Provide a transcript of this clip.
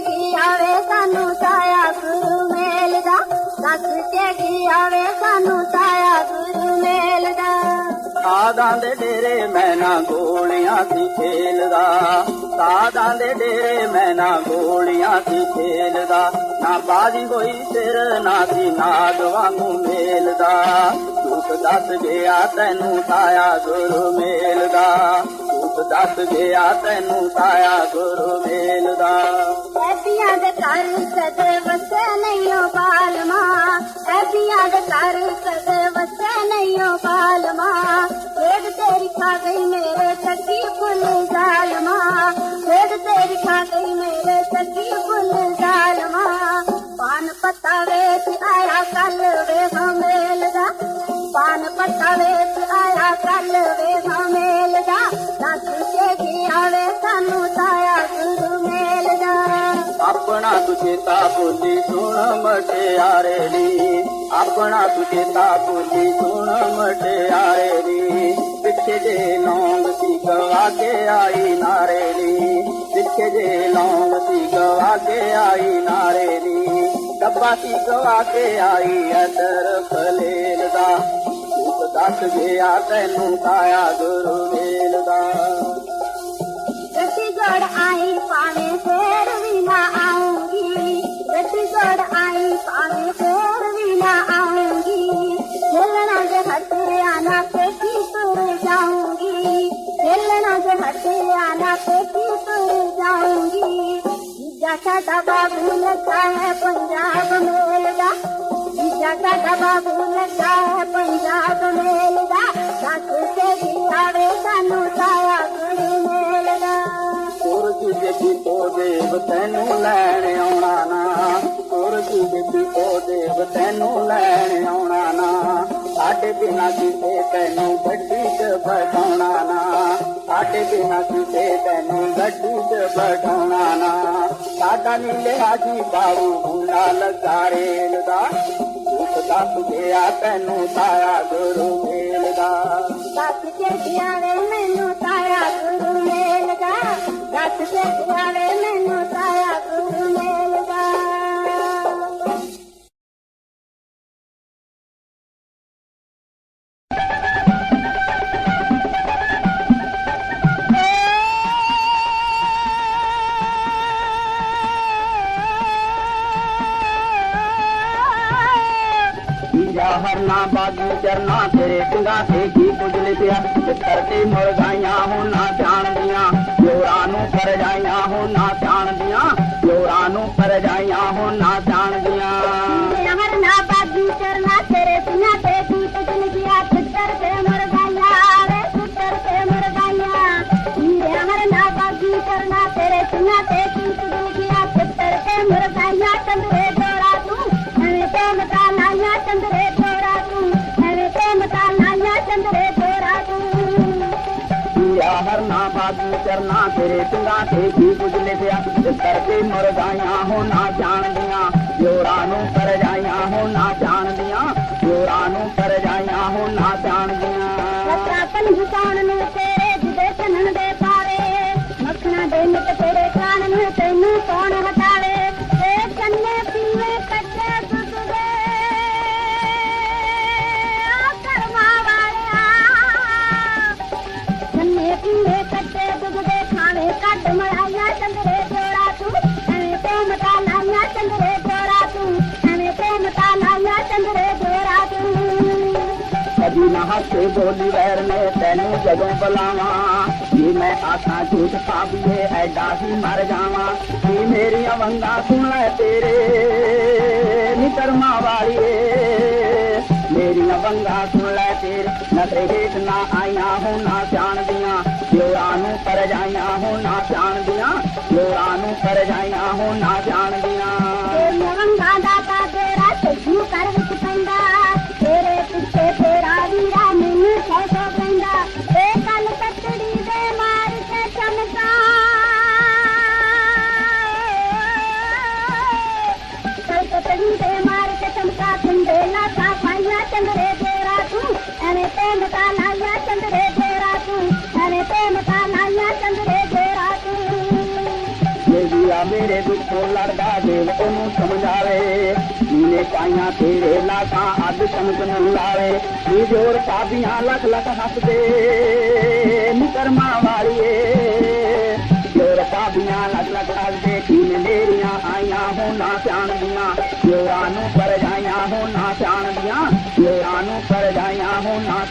ਕੀ ਆਵੇ ਸਾਨੂੰ ਤਾਇਆ ਗੁਰੂ ਮੇਲਦਾ। ਦੱਸ ਕੇ ਕੀ ਆਵੇ ਸਾਨੂੰ ਤਾਇਆ ਗੁਰੂ ਮੇਲਦਾ। ਸਾਧਾਂ ਦੇ ਡੇਰੇ ਮੈਂ ਨਾ ਗੋਲੀਆਂ ਸੀ ਖੇਲਦਾ। ਸਾਧਾਂ ਦੇ ਡੇਰੇ ਮੈਂ ਨਾ ਗੋਲੀਆਂ ਸੀ ਖੇਲਦਾ। ਨਾ ਬਾਜੀ ਹੋਈ ਸਿਰ, ਨਾ ਸੀ ਨਾਗ ਵਾਂਗੂ ਮੇਲਦਾ। ਤੂੰ ਦੱਸ ਗਿਆ ਤੈਨੂੰ ਤਾਇਆ ਗੁਰੂ ਮੇਲਦਾ। ਤੂੰ ਦੱਸ ਗਿਆ ਤੈਨੂੰ ਤਾਇਆ ਗੁਰੂ ਮੇਲਦਾ। ரபியாத கருத்தது வசனையோ பாலுமா? ரபியாத கருத்தது வசனையோ பாலுமா? ஏது தேரி காதை மேலே சக்கி புள்ளி ஜாலுமா ஏது தேரி காதை மேலே சக்கி ਆਪਣਾ ਤੁਝੇ ਤਾ ਬੋਲੀ ਸੁਣ ਮਟਿਆਰੇ ਦੀ। ਆਪਣਾ ਤੁਝੇ ਤਾ ਬੋਲੀ ਸੁਣ ਮਟਿਆਰੇ ਦੀ। ਪਿੱਛੇ ਜੇ ਲੌਂਗ ਸੀ ਗਵਾ ਕੇ ਆਈ ਨਾਰੇ ਦੀ। ਪਿੱਛੇ ਜੇ ਲੌਂਗ ਸੀ ਗਵਾ ਕੇ ਆਈ ਨਾਰੇ ਦੀ। ਡੱਬਾ ਸੀ ਗਵਾ ਕੇ ਆਈ ਅਦਰ ਫਲੇਲ ਦਾ। ਤੂੰ ਦੱਸ ਗਿਆ ਤੈਨੂੰ ਤਾਇਆ ਗੁਰੂ ਮੇਲ ਦਾ। ਚੱਲਣਾ ਜੇ ਹਟਿਆ ਨਾ ਪੇਕੀ ਤੁਰ ਜਾਊਂਗੀ ਜੀਜਾ ਸਾਡਾ ਬਾਬੂ ਲੱਗਾ ਹੈ ਪੰਜਾਬ ਮੇਲ ਦਾ ਜੀਜਾ ਸਾਡਾ ਬਾਬੂ ਲੱਗਾ ਹੈ ਪੰਜਾਬ ਮੇਲ ਦਾ ਦੱਸ ਕੇ ਸਾਨੂੰ ਤਾਇਆ ਗੁਰੂ ਸੂਰਜ ਦੇ ਤੋਂ ਦੇਵ ਤੈਨੂੰ ਲੈਣ ਆਉਣਾ ਨਾ ਸੂਰਜ ਦੇ ਤੋਂ ਦੇਵ ਤੈਨੂੰ ਲੈਣ ਸਾਡੇ ਬਿਨਾ ਕਿਤੇ ਤੈਨੂੰ ਗੱਡੀ 'ਚ ਬਿਠਾਉਣਾ ਨਾ। ਸਾਡੇ ਬਿਨਾ ਕਿਤੇ ਤੈਨੂੰ ਗੱਡੀ 'ਚ ਬਿਠਾਉਣਾ ਨਾ। ਸਾਡਾ ਨੀਲੇ ਹਾਜੀ ਬਾਬੂ ਭੁੱਲਾ ਲੱਗਾ ਰੇਲ ਦਾ। ਉਸ ਦੱਸ ਗਿਆ ਤੈਨੂੰ ਤਾਇਆ ਗੁਰੂ ਮੇਲ ਦਾ। ਦੱਸ ਕੇ ਪਿਆਰੇ ਮੈਨੂੰ ਤਾਇਆ ਗੁਰੂ ਮੇਲ ਦਾ। ਦੱਸ ਕੇ ਪਿਆਰੇ ਮੈਨੂੰ ਹਰਨਾ ਬਾਗੀ ਚਰਨਾ ਤੇਰੇ ਪਿੰਗਾ ਤੇ ਕੀ ਕੁਝ ਲਿਖਿਆ ਚਿੱਤਰ ਤੇ ਮੁਰਗਾਈਆਂ ਹੁਣ ਨਾ ਜਾਣਦੀਆਂ ਜੋਰਾਂ ਨੂੰ ਪਰ ਜਾਈਆਂ ਹੁਣ ਨਾ ਜਾਣਦੀਆਂ ਜੋਰਾਂ ਨੂੰ ਪਰ ਜਾਈਆਂ ਹੁਣ ਨਾ ਜਾਣਦੀਆਂ ਹਰ ਨਾ ਬਾਗੀ ਚਰਨਾ ਤੇਰੇ ਬਿਨਾ ਤੇ ਦੀਪ ਜਲ ਗਿਆ ਪੁੱਤਰ ਤੇ ਮਰ ਗਿਆ ਵੇ ਪੁੱਤਰ ਤੇ ਮਰ ਗਿਆ ਹੀਰੇ ਹਰ ਨਾ ਬਾਗੀ ਚਰਨਾ ਤੇਰੇ ਬਿਨਾ ਤੇ ਦੀਪ ਜਲ ਗਿਆ ਪੁੱਤਰ ਤੇ ਮਰ ਗਿਆ ਚੰਦਰੇ ਦੋਰਾ ਤੂੰ ਐਵੇਂ ਤੇ ਮਤਾ ਲਾਇਆ ਚੰਦਰੇ ते कुझल मर गायां ਕਦੀ ਨਾ ਹੱਸੇ ਬੋਲੀ ਵੈਰ ਨੇ ਤੈਨੂੰ ਜਦੋਂ ਬੁਲਾਵਾਂ ਜੀ ਮੈਂ ਆਖਾਂ ਝੂਠ ਪਾਬੀਏ ਐਡਾ ਹੀ ਮਰ ਜਾਵਾਂ ਜੀ ਮੇਰੀਆਂ ਵੰਗਾ ਸੁਣ ਲੈ ਤੇਰੇ ਨੀ ਕਰਮਾਂ ਵਾਲੀਏ। ਮੇਰੀਆਂ ਵੰਗਾ ਸੁਣ ਲੈ ਤੇਰੇ ਨਜ਼ਰੇ ਹੇਠ ਨਾ ਆਈਆਂ ਹੋ, ਨਾ ਜਾਣਦੀਆਂ ਜੋਰਾਂ ਨੂੰ ਪਰ ਜਾਈਆਂ ਹੋ, ਨਾ ਜਾਣਦੀਆਂ ਜੋਰਾਂ ਨੂੰ ਪਰ ਜਾਈਆਂ ਹੋ, ਨਾ अघ ਹੋ ਨਾ हसदे। ਜੋਰਾਂ ਨੂੰ ਪਰ कीरियां ਹੋ न साणू पर हो ਪਰ पर हो ਨਾ